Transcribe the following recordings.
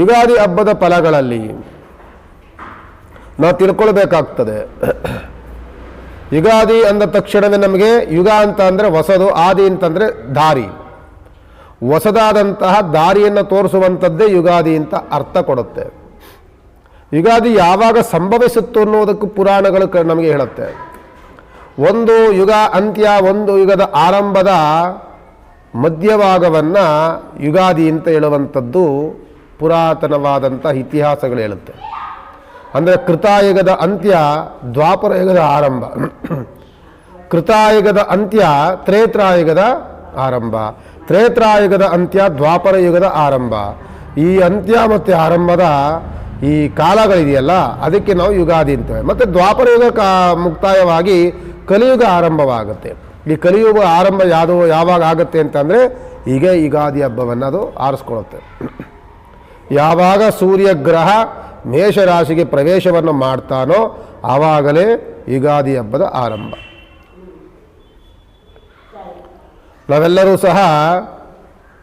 ಯುಗಾದಿ ಹಬ್ಬದ ಫಲಗಳಲ್ಲಿ ನಾವು ತಿಳ್ಕೊಳ್ಬೇಕಾಗ್ತದೆ. ಯುಗಾದಿ ಅಂದ ತಕ್ಷಣವೇ ನಮಗೆ ಯುಗ ಅಂತ ಅಂದರೆ ಹೊಸದು, ಆದಿ ಅಂತಂದರೆ ದಾರಿ. ಹೊಸದಾದಂತಹ ದಾರಿಯನ್ನು ತೋರಿಸುವಂಥದ್ದೇ ಯುಗಾದಿ ಅಂತ ಅರ್ಥ ಕೊಡುತ್ತೆ. ಯುಗಾದಿ ಯಾವಾಗ ಸಂಭವಿಸುತ್ತು ಅನ್ನೋದಕ್ಕೂ ಪುರಾಣಗಳು ನಮಗೆ ಹೇಳುತ್ತೆ. ಒಂದು ಯುಗ ಅಂತ್ಯ, ಒಂದು ಯುಗದ ಆರಂಭದ ಮಧ್ಯಭಾಗವನ್ನು ಯುಗಾದಿ ಅಂತ ಹೇಳುವಂಥದ್ದು ಪುರಾತನವಾದಂಥ ಇತಿಹಾಸಗಳು ಹೇಳುತ್ತೆ. ಅಂದರೆ ಕೃತಾಯುಗದ ಅಂತ್ಯ ದ್ವಾಪರ ಯುಗದ ಆರಂಭ. ಕೃತಾಯುಗದ ಅಂತ್ಯ ತ್ರೇತ್ರಾಯುಗದ ಆರಂಭ. ತ್ರೇತ್ರಾಯುಗದ ಅಂತ್ಯ ದ್ವಾಪರ ಯುಗದ ಆರಂಭ. ಈ ಅಂತ್ಯ ಮತ್ತು ಆರಂಭದ ಈ ಕಾಲಗಳಿದೆಯಲ್ಲ, ಅದಕ್ಕೆ ನಾವು ಯುಗಾದಿ ಅಂತೇವೆ ಮತ್ತು ದ್ವಾಪರ ಯುಗ ಕಾ, ಮುಕ್ತಾಯವಾಗಿ ಕಲಿಯುಗ ಆರಂಭವಾಗುತ್ತೆ. ಈ ಕಲಿಯುಗ ಆರಂಭ ಯಾವುದು, ಯಾವಾಗ ಆಗುತ್ತೆ ಅಂತಂದರೆ, ಈಗ ಯುಗಾದಿ ಹಬ್ಬವನ್ನು ಅದು ಆರಿಸ್ಕೊಳ್ಳುತ್ತೆ. ಯಾವಾಗ ಸೂರ್ಯಗ್ರಹ ಮೇಷರಾಶಿಗೆ ಪ್ರವೇಶವನ್ನು ಮಾಡ್ತಾನೋ ಆವಾಗಲೇ ಯುಗಾದಿ ಹಬ್ಬದ ಆರಂಭ. ನಾವೆಲ್ಲರೂ ಸಹ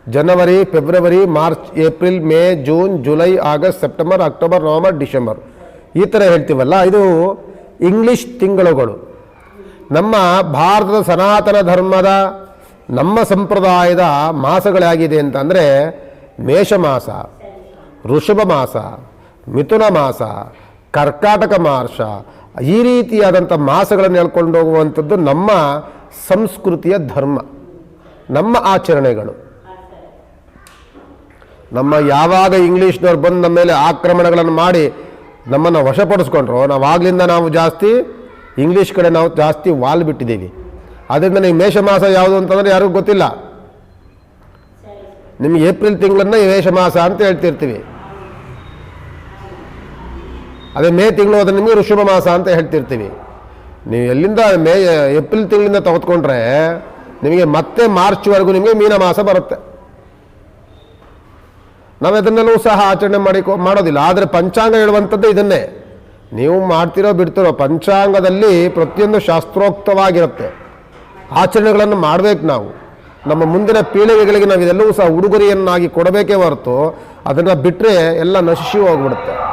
ಜನವರಿ, ಫೆಬ್ರವರಿ, March, April, May, June, July, ಆಗಸ್ಟ್, ಸೆಪ್ಟೆಂಬರ್, ಅಕ್ಟೋಬರ್, ನವಂಬರ್, ಡಿಸೆಂಬರ್ ಈ ಥರ ಹೇಳ್ತೀವಲ್ಲ, ಇದು ಇಂಗ್ಲಿಷ್ ತಿಂಗಳುಗಳು. ನಮ್ಮ ಭಾರತದ ಸನಾತನ ಧರ್ಮದ, ನಮ್ಮ ಸಂಪ್ರದಾಯದ ಮಾಸಗಳಾಗಿದೆ ಅಂತಂದರೆ ಮೇಷ ಮಾಸ ಋಷಭ ಮಾಸ ಮಿಥುನ ಮಾಸ ಕರ್ಕಾಟಕ ಮಾಸ ಈ ರೀತಿಯಾದಂಥ ಮಾಸಗಳನ್ನು ಹೇಳ್ಕೊಂಡು ಹೋಗುವಂಥದ್ದು ನಮ್ಮ ಸಂಸ್ಕೃತಿಯ ಧರ್ಮ, ನಮ್ಮ ಆಚರಣೆಗಳು. ನಮ್ಮ ಯಾವಾಗ ಇಂಗ್ಲೀಷ್ನವ್ರು ಬಂದು ನಮ್ಮ ಮೇಲೆ ಆಕ್ರಮಣಗಳನ್ನು ಮಾಡಿ ನಮ್ಮನ್ನು ವಶಪಡಿಸ್ಕೊಂಡ್ರು ನಾವು ಆಗ್ಲಿಂದ ನಾವು ಜಾಸ್ತಿ ಇಂಗ್ಲೀಷ್ ಕಡೆ ನಾವು ಜಾಸ್ತಿ ವಾಲ್ ಬಿಟ್ಟಿದ್ದೀವಿ. ಅದರಿಂದ ಮೇಷ ಮಾಸ ಯಾವುದು ಅಂತಂದರೆ ಯಾರಿಗೂ ಗೊತ್ತಿಲ್ಲ. ನಿಮ್ಗೆ ಏಪ್ರಿಲ್ ತಿಂಗಳನ್ನು ಮೇಷ ಮಾಸ ಅಂತ ಹೇಳ್ತಿರ್ತೀವಿ. ಅದೇ ಮೇ ತಿಂಗಳು ಅದನ್ನು ನಿಮಗೆ ಋಷಭ ಮಾಸ ಅಂತ ಹೇಳ್ತಿರ್ತೀವಿ. ನೀವು ಎಲ್ಲಿಂದ ಮೇ, ಏಪ್ರಿಲ್ ತಿಂಗಳಿಂದ ತೆಗೆದುಕೊಂಡ್ರೆ ನಿಮಗೆ ಮತ್ತೆ ಮಾರ್ಚ್ವರೆಗೂ ನಿಮಗೆ ಮೀನ ಮಾಸ ಬರುತ್ತೆ. ನಾವು ಅದನ್ನೆಲ್ಲೂ ಸಹ ಆಚರಣೆ ಮಾಡಿ ಮಾಡೋದಿಲ್ಲ. ಆದರೆ ಪಂಚಾಂಗ ಹೇಳುವಂಥದ್ದು ಇದನ್ನೇ. ನೀವು ಮಾಡ್ತಿರೋ ಬಿಡ್ತಿರೋ ಪಂಚಾಂಗದಲ್ಲಿ ಪ್ರತಿಯೊಂದು ಶಾಸ್ತ್ರೋಕ್ತವಾಗಿರುತ್ತೆ. ಆಚರಣೆಗಳನ್ನು ಮಾಡಬೇಕು ನಾವು. ನಮ್ಮ ಮುಂದಿನ ಪೀಳಿಗೆಗಳಿಗೆ ನಾವು ಇದೆಲ್ಲವೂ ಸಹ ಉಡುಗೊರೆಯನ್ನಾಗಿ ಕೊಡಬೇಕೇ ಹೊರತು ಅದನ್ನು ಬಿಟ್ಟರೆ ಎಲ್ಲ ನಶಿಸಿ ಹೋಗ್ಬಿಡುತ್ತೆ.